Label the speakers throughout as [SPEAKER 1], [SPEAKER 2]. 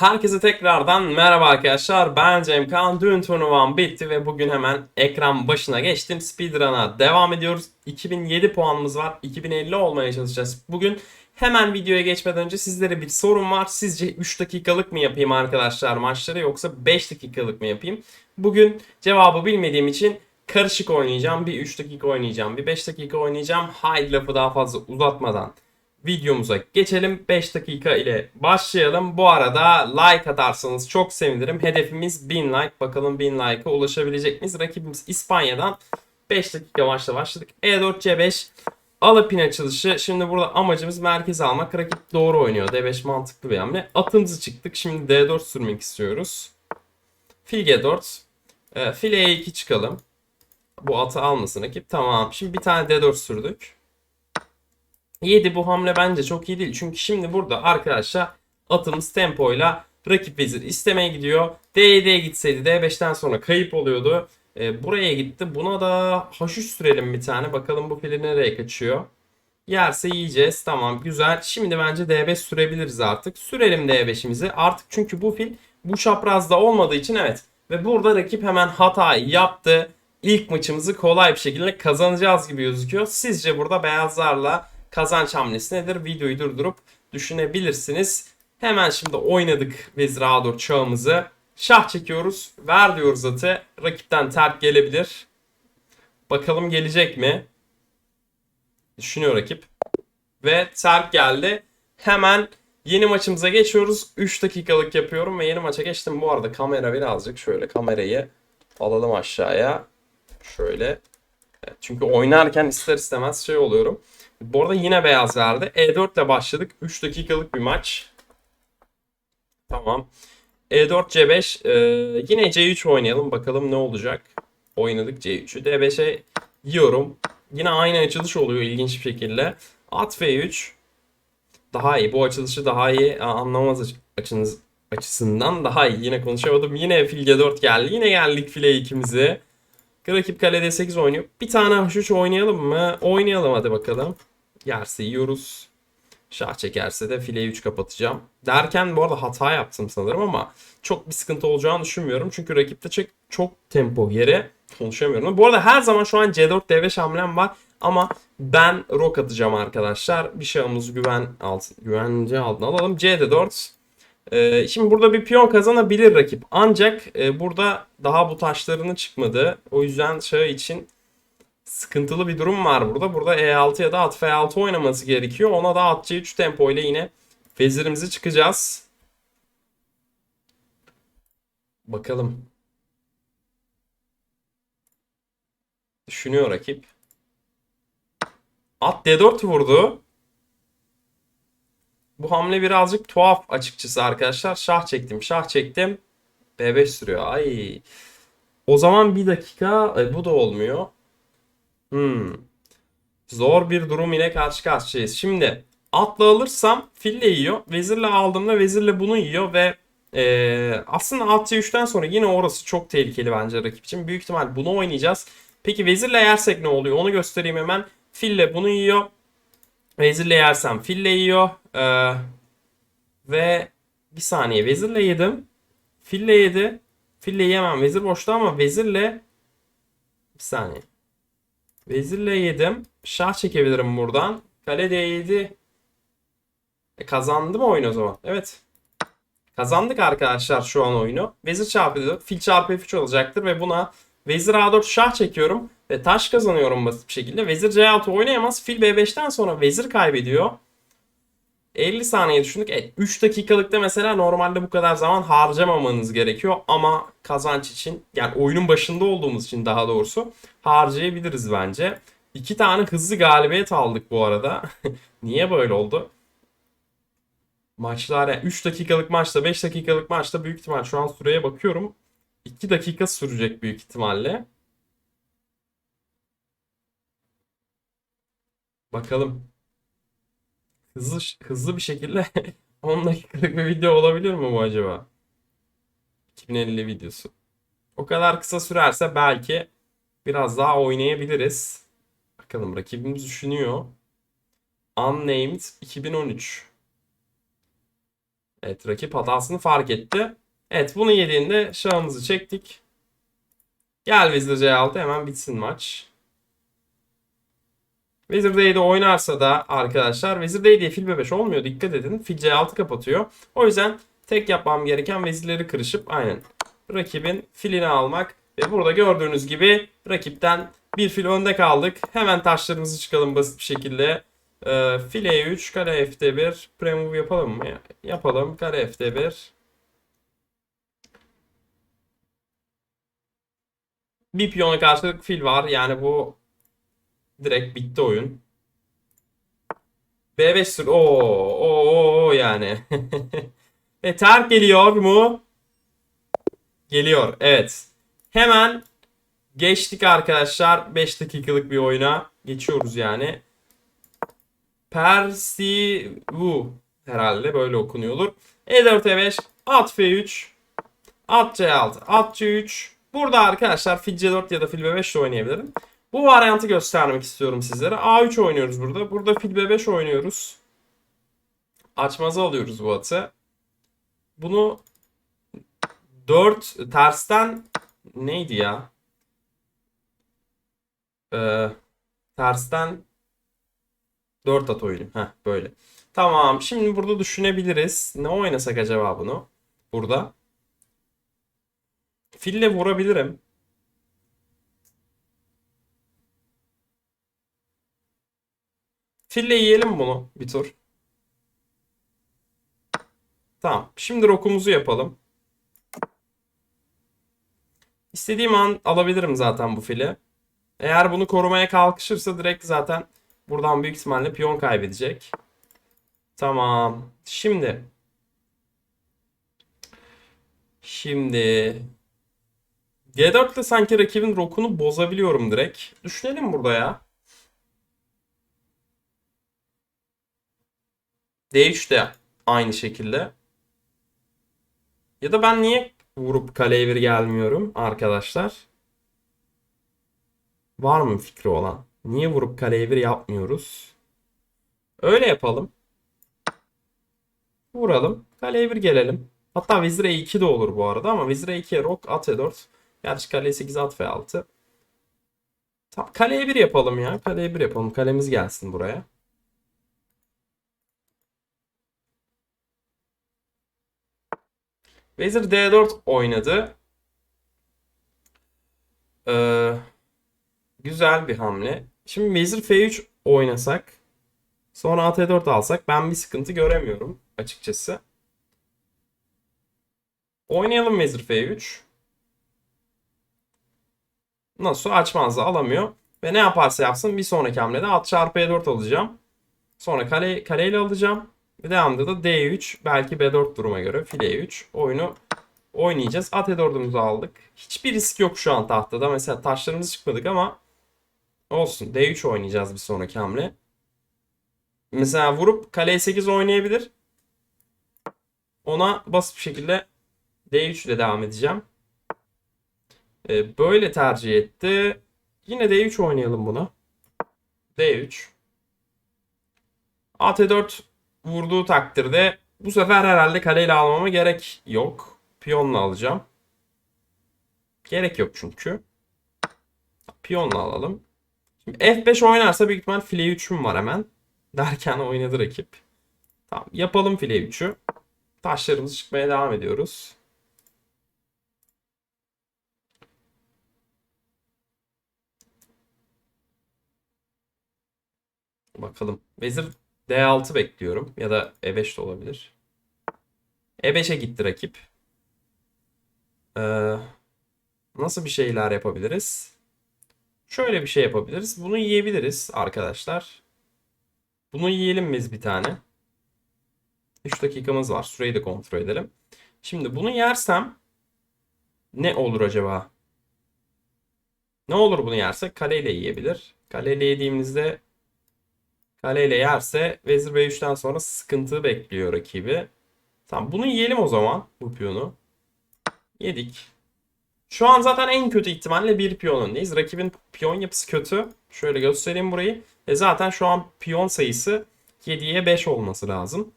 [SPEAKER 1] Herkese tekrardan merhaba arkadaşlar. Ben Cem Kaan. Dün turnuvam bitti ve bugün hemen ekran başına geçtim. Speedrun'a devam ediyoruz. 2007 puanımız var. 2050 olmaya çalışacağız. Bugün hemen videoya geçmeden önce sizlere bir sorum var. Sizce 3 dakikalık mı yapayım arkadaşlar maçları yoksa 5 dakikalık mı yapayım? Bugün cevabı bilmediğim için karışık oynayacağım. Bir 3 dakika oynayacağım. Bir 5 dakika oynayacağım. Haydi lafı daha fazla uzatmadan videomuza geçelim. 5 dakika ile başlayalım. Bu arada like atarsanız çok sevinirim. Hedefimiz 1000 like. Bakalım 1000 like'a ulaşabilecek miyiz? Rakibimiz İspanya'dan 5 dakika maçla başladık. E E4 C5 Alapin açılışı. Şimdi burada amacımız merkez almak. Rakip doğru oynuyor. D5 mantıklı bir hamle. Atımızı çıktık. Şimdi D4 sürmek istiyoruz. Fil G4. E, fil E2 çıkalım. Bu atı almasın rakip. Tamam. Şimdi bir tane D4 sürdük. 7 bu hamle bence çok iyi değil. Çünkü şimdi burada arkadaşlar atımız tempoyla rakip vezir istemeye gidiyor. D7'ye gitseydi D5'ten sonra kayıp oluyordu. E, buraya gitti. Buna da H3 sürelim bir tane. Bakalım bu fili nereye kaçıyor. Yerse yiyeceğiz. Tamam güzel. Şimdi bence D5 sürebiliriz artık. Sürelim D5'imizi. Artık çünkü bu fil bu çaprazda olmadığı için evet. Ve burada rakip hemen hatayı yaptı. İlk maçımızı kolay bir şekilde kazanacağız gibi gözüküyor. Sizce burada beyazlarla kazanç hamlesi nedir? Videoyu durdurup düşünebilirsiniz. Hemen şimdi oynadık Vezir A4 çağımızı. Şah çekiyoruz. Ver diyoruz atı. Rakipten terk gelebilir. Bakalım gelecek mi? Düşünüyor rakip. Ve terk geldi. Hemen yeni maçımıza geçiyoruz. 3 dakikalık yapıyorum ve yeni maça geçtim. Bu arada kamera birazcık şöyle kamerayı alalım aşağıya. Şöyle. Çünkü oynarken ister istemez şey oluyorum. Bu arada yine beyaz verdi. E4 ile başladık. 3 dakikalık bir maç. Tamam. E E4 C5. Ee, yine C3 oynayalım. Bakalım ne olacak. Oynadık C3'ü. D5'e yiyorum. Yine aynı açılış oluyor ilginç bir şekilde. At F3. Daha iyi. Bu açılışı daha iyi Aa, anlamaz aç- açınız açısından daha iyi. Yine konuşamadım. Yine fil G4 geldi. Yine geldik file ikimizi. Rakip kale D8 oynuyor. Bir tane H3 oynayalım mı? Oynayalım hadi bakalım. Yerse yiyoruz. Şah çekerse de file 3 kapatacağım. Derken bu arada hata yaptım sanırım ama çok bir sıkıntı olacağını düşünmüyorum. Çünkü rakipte çok, çok tempo yere konuşamıyorum. Bu arada her zaman şu an C4 D5 hamlem var. Ama ben rok atacağım arkadaşlar. Bir şahımızı güven alt, güvence altına alalım. C4. Ee, şimdi burada bir piyon kazanabilir rakip. Ancak e, burada daha bu taşlarını çıkmadı. O yüzden şahı için sıkıntılı bir durum var burada. Burada E6 ya da at F6 oynaması gerekiyor. Ona da at C3 tempo ile yine vezirimizi çıkacağız. Bakalım. Düşünüyor rakip. At D4 vurdu. Bu hamle birazcık tuhaf açıkçası arkadaşlar. Şah çektim, şah çektim. B5 sürüyor. Ay. O zaman bir dakika. Ay, bu da olmuyor. Hmm. Zor bir durum ile karşı karşıyayız. Şimdi atla alırsam fille yiyor. Vezirle aldığımda vezirle bunu yiyor ve eee, aslında at C3'ten sonra yine orası çok tehlikeli bence rakip için. Büyük ihtimal bunu oynayacağız. Peki vezirle yersek ne oluyor? Onu göstereyim hemen. Fille bunu yiyor. Vezirle yersem fille yiyor. Ee, ve bir saniye vezirle yedim. Fille yedi. Fille yemem. Vezir boşta ama vezirle bir saniye. Vezirle yedim. Şah çekebilirim buradan. Kale D7. E, kazandı mı oyun o zaman? Evet. Kazandık arkadaşlar şu an oyunu. Vezir çarpı fil çarpı F3 olacaktır ve buna vezir A4 şah çekiyorum ve taş kazanıyorum basit bir şekilde. Vezir C6 oynayamaz. Fil B5'ten sonra vezir kaybediyor. 50 saniye düşündük. E, 3 dakikalıkta mesela normalde bu kadar zaman harcamamanız gerekiyor ama kazanç için yani oyunun başında olduğumuz için daha doğrusu harcayabiliriz bence. İki tane hızlı galibiyet aldık bu arada. Niye böyle oldu? Maçlar yani 3 dakikalık maçta 5 dakikalık maçta büyük ihtimal şu an süreye bakıyorum. 2 dakika sürecek büyük ihtimalle. Bakalım. Hızlı hızlı bir şekilde 10 dakikalık bir video olabilir mi bu acaba? 2050 videosu. O kadar kısa sürerse belki biraz daha oynayabiliriz. Bakalım rakibimiz düşünüyor. Unnamed 2013. Evet rakip hatasını fark etti. Evet bunu yediğinde şahımızı çektik. Gel Vezir C6 hemen bitsin maç. Vezir D7 oynarsa da arkadaşlar Vezir D7'ye fil B5 olmuyor dikkat edin. Fil C6 kapatıyor. O yüzden tek yapmam gereken vezirleri kırışıp aynen rakibin filini almak. Ve burada gördüğünüz gibi rakipten bir fil önde kaldık. Hemen taşlarımızı çıkalım basit bir şekilde. Ee, fil E3, kare F'de1. Premove yapalım mı? Yapalım. Kare F'de1. Bir piyona karşılık fil var. Yani bu direkt bitti oyun. B5 sür. Oo, oo yani. e terk geliyor mu? Geliyor. Evet. Hemen geçtik arkadaşlar. 5 dakikalık bir oyuna geçiyoruz yani. Persivu herhalde böyle okunuyordur. E4 E5 at F3 at C6 at C3 Burada arkadaşlar fil C4 ya da fil B5 de oynayabilirim. Bu varyantı göstermek istiyorum sizlere. A3 oynuyoruz burada. Burada fil B5 oynuyoruz. Açmazı alıyoruz bu atı. Bunu 4 tersten neydi ya? Ee, tersten 4 at oyunu. Heh böyle. Tamam. Şimdi burada düşünebiliriz. Ne oynasak acaba bunu? Burada. Fille vurabilirim. Fille yiyelim bunu bir tur. Tamam. Şimdi rokumuzu yapalım. İstediğim an alabilirim zaten bu fili. Eğer bunu korumaya kalkışırsa direkt zaten buradan büyük ihtimalle piyon kaybedecek. Tamam. Şimdi. Şimdi. G4 ile sanki rakibin rokunu bozabiliyorum direkt. Düşünelim burada ya. D3 de aynı şekilde. Ya da ben niye vurup kaleye bir gelmiyorum arkadaşlar? Var mı fikri olan? Niye vurup kaleye bir yapmıyoruz? Öyle yapalım. Vuralım. Kaleye bir gelelim. Hatta vezir E2 de olur bu arada ama vezir E2'ye rok at E4. Gerçi kaleye 8 at F6. Tamam, kaleye bir yapalım ya. Kaleye bir yapalım. Kalemiz gelsin buraya. Vezir D4 oynadı. Ee, güzel bir hamle. Şimdi Vezir F3 oynasak. Sonra at E4 alsak ben bir sıkıntı göremiyorum açıkçası. Oynayalım Vezir F3. Nasıl açmazsa alamıyor. Ve ne yaparsa yapsın bir sonraki hamlede at çarpı E4 alacağım. Sonra kale, kaleyle alacağım. Devamında da D3 belki B4 duruma göre file 3 oyunu oynayacağız. At E4'ümüzü aldık. Hiçbir risk yok şu an tahtada. Mesela taşlarımız çıkmadık ama olsun. D3 oynayacağız bir sonraki hamle. Mesela vurup kale 8 oynayabilir. Ona basit bir şekilde D3 ile devam edeceğim. Ee, böyle tercih etti. Yine D3 oynayalım buna. D3. At E4 vurduğu takdirde bu sefer herhalde kaleyle almama gerek yok. Piyonla alacağım. Gerek yok çünkü. Piyonla alalım. Şimdi F5 oynarsa büyük ihtimal file 3'üm var hemen. Derken oynadı rakip. Tamam yapalım file 3'ü. Taşlarımızı çıkmaya devam ediyoruz. Bakalım. Vezir D6 bekliyorum. Ya da E5 de olabilir. E5'e gitti rakip. Ee, nasıl bir şeyler yapabiliriz? Şöyle bir şey yapabiliriz. Bunu yiyebiliriz arkadaşlar. Bunu yiyelim biz bir tane. 3 dakikamız var. Süreyi de kontrol edelim. Şimdi bunu yersem ne olur acaba? Ne olur bunu yersek? Kaleyle yiyebilir. Kaleyle yediğimizde Kaleyle yerse Vezir B3'ten sonra sıkıntı bekliyor rakibi. Tamam bunu yiyelim o zaman bu piyonu. Yedik. Şu an zaten en kötü ihtimalle bir piyon öndeyiz. Rakibin piyon yapısı kötü. Şöyle göstereyim burayı. E zaten şu an piyon sayısı 7'ye 5 olması lazım.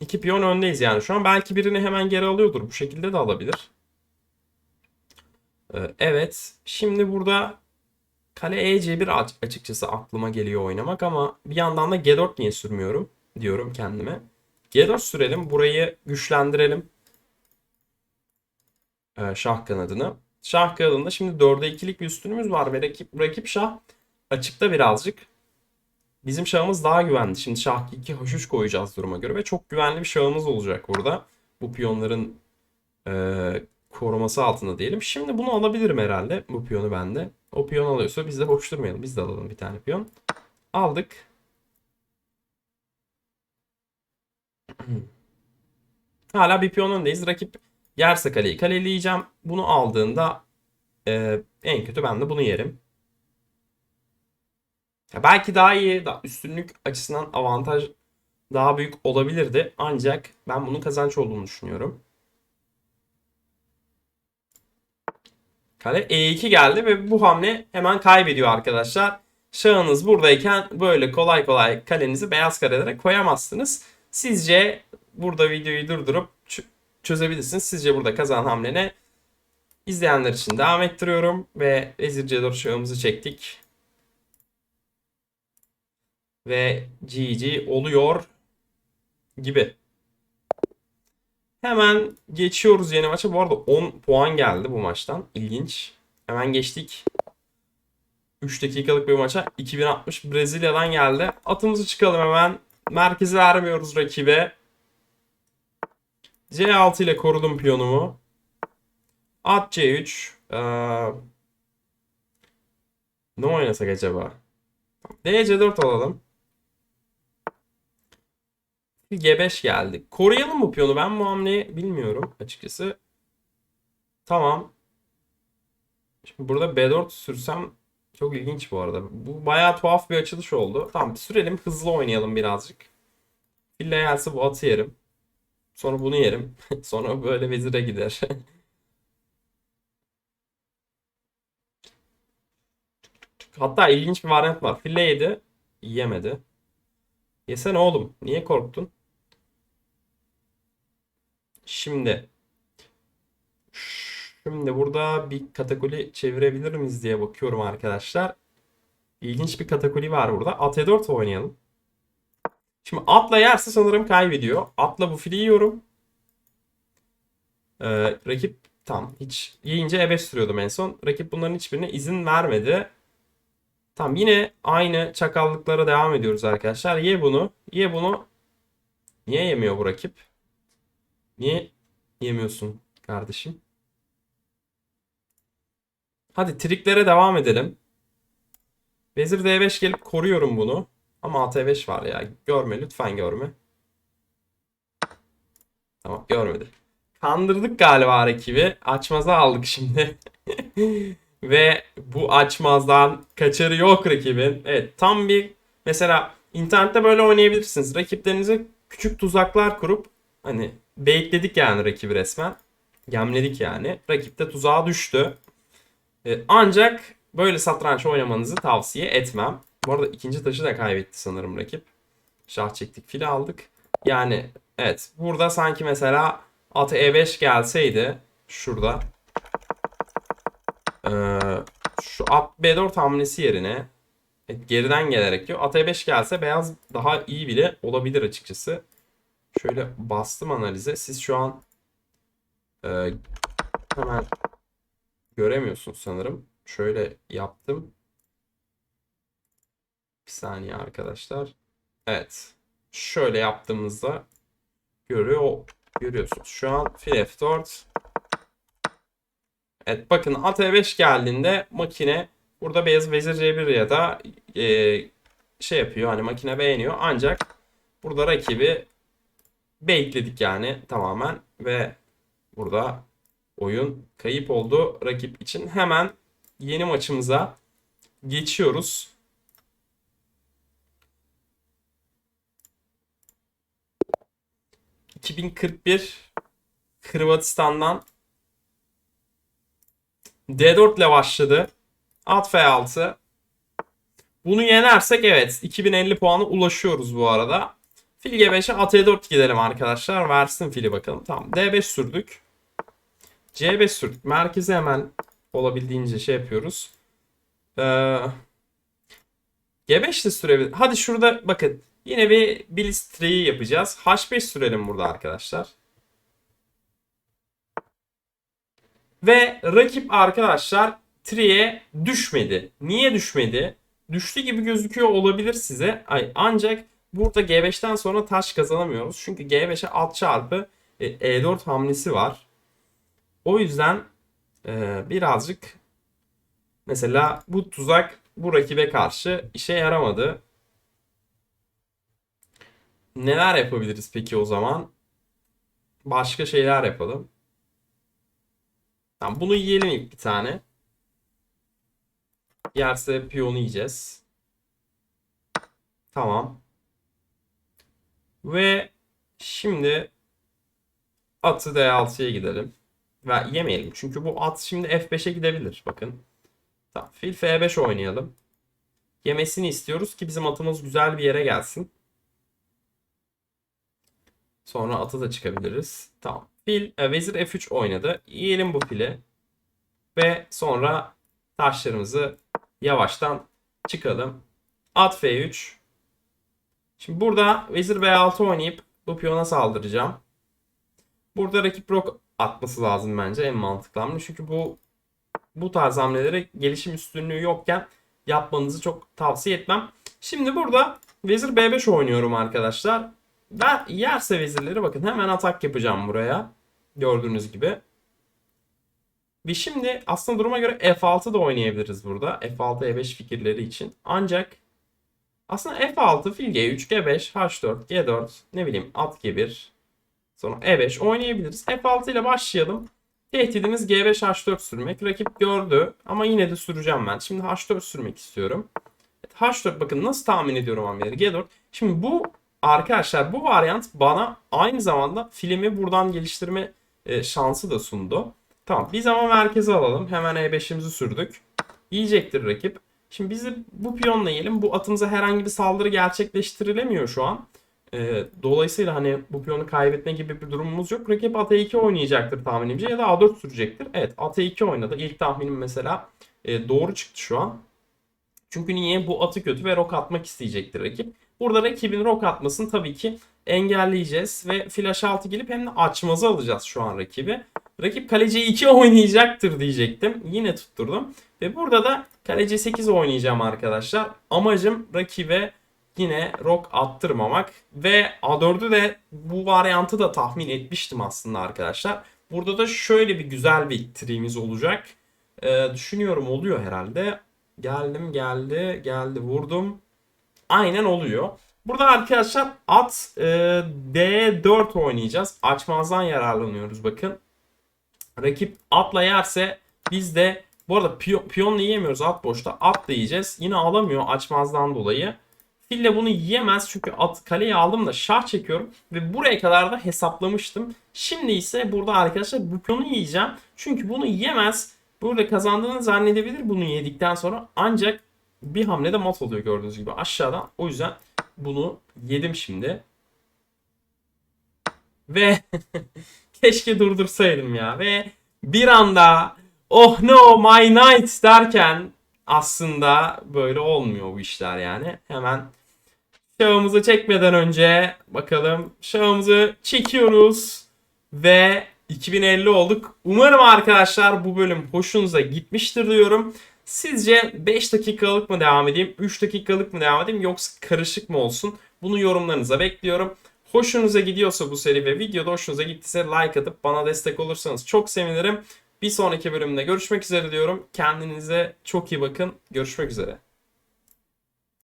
[SPEAKER 1] İki piyon öndeyiz yani şu an. Belki birini hemen geri alıyordur. Bu şekilde de alabilir. Ee, Evet. Şimdi burada kale E1 aç- açıkçası aklıma geliyor oynamak ama bir yandan da G4 niye sürmüyorum diyorum kendime. G4 sürelim. Burayı güçlendirelim. Ee, şah kanadını. Şah kanadında şimdi 4'e 2'lik bir üstünümüz var ve rakip, rakip şah açıkta birazcık. Bizim şahımız daha güvenli. Şimdi şah 2 H3 koyacağız duruma göre ve çok güvenli bir şahımız olacak burada. Bu piyonların e, koruması altında diyelim. Şimdi bunu alabilirim herhalde. Bu piyonu bende. O piyon alıyorsa biz de hoş durmayalım. Biz de alalım bir tane piyon. Aldık. Hala bir piyon öndeyiz. Rakip yerse kaleyi kaleleyeceğim. Bunu aldığında e, en kötü ben de bunu yerim. Ya belki daha iyi, daha üstünlük açısından avantaj daha büyük olabilirdi. Ancak ben bunun kazanç olduğunu düşünüyorum. Kale E2 geldi ve bu hamle hemen kaybediyor arkadaşlar. Şahınız buradayken böyle kolay kolay kalenizi beyaz karelere koyamazsınız. Sizce burada videoyu durdurup çözebilirsiniz. Sizce burada kazanan hamle ne? İzleyenler için devam ettiriyorum ve Vezir C4 şahımızı çektik. Ve GG oluyor gibi. Hemen geçiyoruz yeni maça. Bu arada 10 puan geldi bu maçtan. İlginç. Hemen geçtik. 3 dakikalık bir maça. 2060 Brezilya'dan geldi. Atımızı çıkalım hemen. Merkezi vermiyoruz rakibe. C6 ile korudum piyonumu. At C3. Ee, ne oynasak acaba? D4 alalım. Bir G5 geldi. Koruyalım mı piyonu? Ben bu hamleyi bilmiyorum açıkçası. Tamam. Şimdi burada B4 sürsem çok ilginç bu arada. Bu bayağı tuhaf bir açılış oldu. Tamam sürelim hızlı oynayalım birazcık. Fille gelse bu atı yerim. Sonra bunu yerim. Sonra böyle vezire gider. Hatta ilginç bir varyant var. Fille yedi. Yemedi. Yesene oğlum. Niye korktun? Şimdi. Şimdi burada bir katakoli çevirebilir miyiz diye bakıyorum arkadaşlar. İlginç bir katakoli var burada. At E4 oynayalım. Şimdi atla yerse sanırım kaybediyor. Atla bu fili yiyorum. Ee, rakip tam hiç yiyince E5 sürüyordum en son. Rakip bunların hiçbirine izin vermedi. Tamam yine aynı çakallıklara devam ediyoruz arkadaşlar. Ye bunu. Ye bunu. Niye yemiyor bu rakip? Niye yemiyorsun kardeşim? Hadi triklere devam edelim. Vezir D5 gelip koruyorum bunu. Ama at E5 var ya. Görme lütfen görme. Tamam görmedi. Kandırdık galiba rakibi. Açmaza aldık şimdi. Ve bu açmazdan kaçarı yok rakibin. Evet tam bir mesela internette böyle oynayabilirsiniz. Rakiplerinize küçük tuzaklar kurup hani baitledik yani rakibi resmen. Gemledik yani. Rakip de tuzağa düştü. Ee, ancak böyle satranç oynamanızı tavsiye etmem. Bu arada ikinci taşı da kaybetti sanırım rakip. Şah çektik fili aldık. Yani evet burada sanki mesela atı E5 gelseydi şurada ee, şu at B4 hamlesi yerine evet, geriden gelerek diyor. At E5 gelse beyaz daha iyi bile olabilir açıkçası. Şöyle bastım analize. Siz şu an e, hemen göremiyorsunuz sanırım. Şöyle yaptım. Bir saniye arkadaşlar. Evet. Şöyle yaptığımızda görüyor görüyorsunuz. Şu an fil F4 Evet bakın at E5 geldiğinde makine burada beyaz vezir C1 ya da e, şey yapıyor hani makine beğeniyor ancak burada rakibi baitledik yani tamamen ve burada oyun kayıp oldu rakip için. Hemen yeni maçımıza geçiyoruz. ...2041... ...Hırvatistan'dan... D4 ile başladı. At F6. Bunu yenersek evet 2050 puanı ulaşıyoruz bu arada. Fil G5'e at E4 gidelim arkadaşlar. Versin fili bakalım. Tamam D5 sürdük. C5 sürdük. Merkeze hemen olabildiğince şey yapıyoruz. Ee, G5 de sürebilir. Hadi şurada bakın. Yine bir Blitz tree'yi yapacağız. H5 sürelim burada arkadaşlar. Ve rakip arkadaşlar tree'ye düşmedi. Niye düşmedi? Düştü gibi gözüküyor olabilir size. Ay, ancak burada G5'ten sonra taş kazanamıyoruz. Çünkü G5'e alt çarpı e, E4 hamlesi var. O yüzden e, birazcık mesela bu tuzak bu rakibe karşı işe yaramadı. Neler yapabiliriz peki o zaman? Başka şeyler yapalım. Tamam bunu yiyelim ilk bir tane. Yerse piyonu yiyeceğiz. Tamam. Ve şimdi atı D6'ya gidelim. Ve yemeyelim. Çünkü bu at şimdi F5'e gidebilir. Bakın. Tamam. Fil F5 oynayalım. Yemesini istiyoruz ki bizim atımız güzel bir yere gelsin. Sonra atı da çıkabiliriz. Tamam. Fil, e, vezir F3 oynadı. Yiyelim bu fili. Ve sonra taşlarımızı yavaştan çıkalım. At F3. Şimdi burada vezir B6 oynayıp bu piyona saldıracağım. Burada rakip rok atması lazım bence en mantıklı hamle. Çünkü bu bu tarz hamleleri gelişim üstünlüğü yokken yapmanızı çok tavsiye etmem. Şimdi burada vezir B5 oynuyorum arkadaşlar. Ben yerse vezirleri bakın hemen atak yapacağım buraya. Gördüğünüz gibi. Ve şimdi aslında duruma göre F6 da oynayabiliriz burada. F6 E5 fikirleri için. Ancak aslında F6, fil G3, G5, H4, G4, ne bileyim at G1, sonra E5 oynayabiliriz. F6 ile başlayalım. Tehdidimiz G5, H4 sürmek. Rakip gördü ama yine de süreceğim ben. Şimdi H4 sürmek istiyorum. Evet, H4 bakın nasıl tahmin ediyorum hamleleri. G4. Şimdi bu arkadaşlar bu varyant bana aynı zamanda filmi buradan geliştirme e, şansı da sundu. Tamam biz ama merkeze alalım. Hemen E5'imizi sürdük. Yiyecektir rakip. Şimdi bizi bu piyonla yiyelim. Bu atımıza herhangi bir saldırı gerçekleştirilemiyor şu an. Ee, dolayısıyla hani bu piyonu kaybetme gibi bir durumumuz yok. Rakip at E2 oynayacaktır tahminimce ya da A4 sürecektir. Evet at E2 oynadı. İlk tahminim mesela e, doğru çıktı şu an. Çünkü niye? Bu atı kötü ve rok atmak isteyecektir rakip. Burada rakibin rok atmasını tabii ki engelleyeceğiz ve flash altı gelip hem de açmazı alacağız şu an rakibi. Rakip kaleci 2 oynayacaktır diyecektim. Yine tutturdum. Ve burada da kaleci 8 oynayacağım arkadaşlar. Amacım rakibe yine rok attırmamak. Ve A4'ü de bu varyantı da tahmin etmiştim aslında arkadaşlar. Burada da şöyle bir güzel bir triğimiz olacak. Ee, düşünüyorum oluyor herhalde. Geldim geldi geldi vurdum. Aynen oluyor. Burada arkadaşlar at e, D4 oynayacağız. Açmazdan yararlanıyoruz bakın. Rakip atla yerse biz de bu arada piyon, piyonla yiyemiyoruz at boşta. At da yiyeceğiz. Yine alamıyor açmazdan dolayı. Fille bunu yiyemez çünkü at kaleyi aldım da şah çekiyorum. Ve buraya kadar da hesaplamıştım. Şimdi ise burada arkadaşlar bu piyonu yiyeceğim. Çünkü bunu yiyemez. Burada kazandığını zannedebilir bunu yedikten sonra. Ancak bir hamlede mat oluyor gördüğünüz gibi aşağıdan. O yüzden bunu yedim şimdi. Ve keşke durdursaydım ya. Ve bir anda oh no my night derken aslında böyle olmuyor bu işler yani. Hemen şahımızı çekmeden önce bakalım şahımızı çekiyoruz ve 2050 olduk. Umarım arkadaşlar bu bölüm hoşunuza gitmiştir diyorum. Sizce 5 dakikalık mı devam edeyim, 3 dakikalık mı devam edeyim yoksa karışık mı olsun? Bunu yorumlarınıza bekliyorum. Hoşunuza gidiyorsa bu seri ve videoda hoşunuza gittiyse like atıp bana destek olursanız çok sevinirim. Bir sonraki bölümde görüşmek üzere diyorum. Kendinize çok iyi bakın. Görüşmek üzere.